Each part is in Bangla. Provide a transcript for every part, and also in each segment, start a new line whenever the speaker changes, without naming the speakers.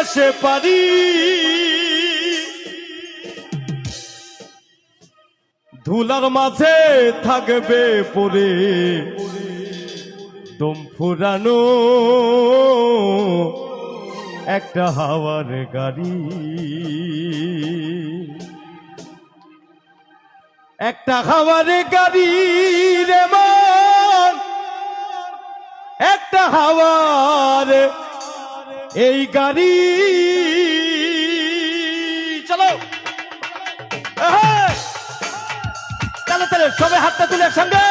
আকাশে পারি। ধুলার মাঝে থাকবে পরে। দম ফুরানো একটা হাওয়ার গাড়ি। একটা হাওয়ার গাড়ি রে একটা হাওয়ার এই গাড়ি। চলো। তাহলে তাহলে সবাই হাতটা তুলে একসঙ্গে।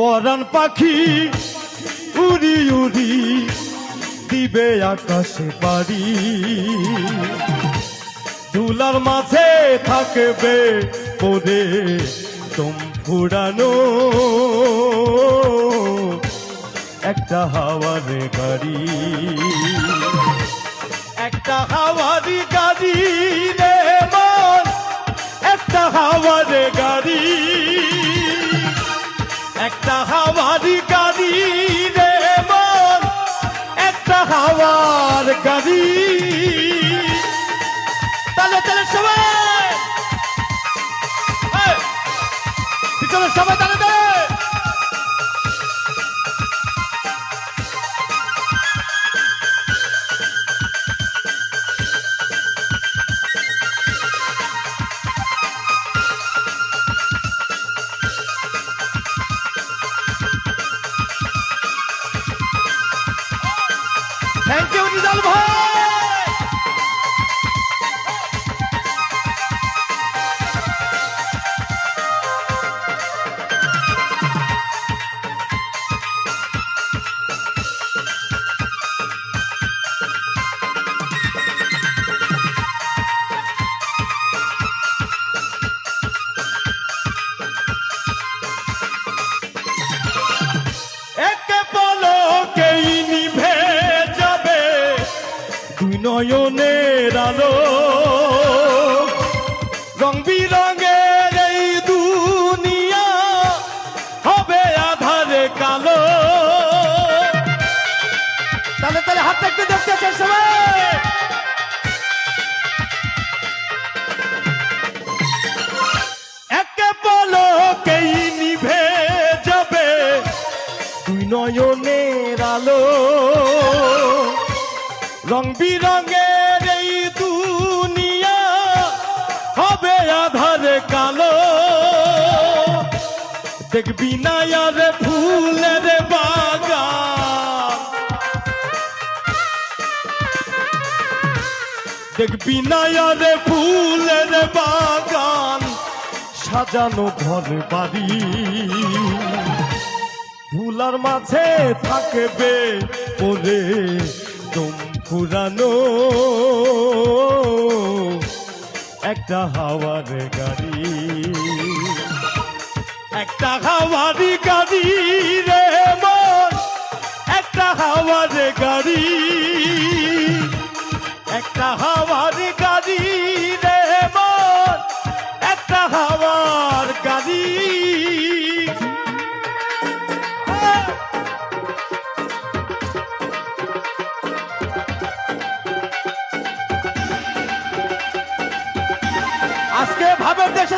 পরাণ পাখি উড়ি উড়ি দিবে আকাশে বাড়ি। দুলার মাঝে থাকবে পরে তোম ফুরানো একটা হাওয়ার গাড়ি। একটা হাওয়ারি গাড়ি রে মন, একটা হাওয়ার গাড়ি। গাড়ি তাহলে তাহলে সবাই। পিছনে সবাই তাহলে দে। থ্যাংক ইউ নিজাল ভাই নয়নের আলো। বিরঙের এই দুনিয়া হবে আধারে কালো। দেখবি না আর ফুলের বাগান। দেখবি না আর ফুলের বাগান। সাজানো ঘর বাড়ি। ধুলার মাঝে থাকবে পরে তুম ফুরানো। একটা হাওয়ার গাড়ি। একটা হাওয়ারি গাড়ি রে একটা হাওয়ার গাড়ি। একটা হাওয়ার গাড়ি রে একটা হাওয়ার গাড়ি। ভাবের দেশে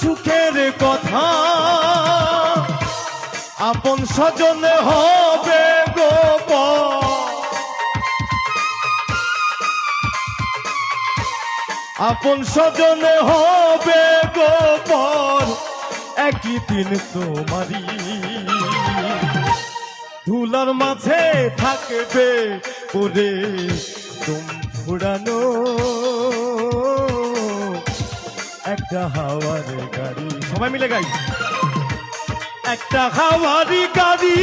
সুখের কথা। আপন স্বজন হবে গোপন। আপন স্বজন হবে গোপন। একই দিন তোমারই। ধুলার মাঝে থাকবে ওরে তুম ফুরানো। একটা হাওয়ার গাড়ি। সবাই মিলে গাই। একটা হাওয়ারি গাড়ি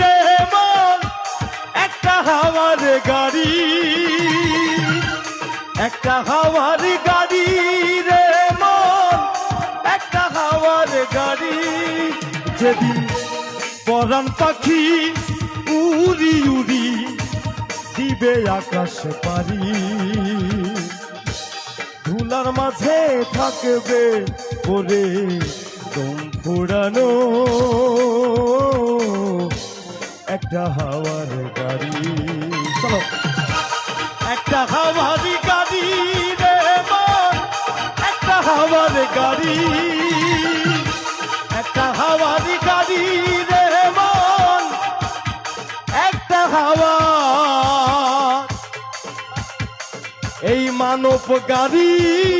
রে মন একটা হাওয়ার গাড়ি। একটা হাওয়ার গাড়ি রে মন একটা হাওয়ার গাড়ি। যেদিন পরাণ পাখি উড়ি উড়ি দিবে আকাশ পারি ধুলার মাঝে থাকবে বলে দম ফুরানো। একটা হাওয়ার গাড়ি। চলো। একটা হাওয়ারি গাড়ি রে একটা হাওয়ার গাড়ি। এই মানব গাড়ি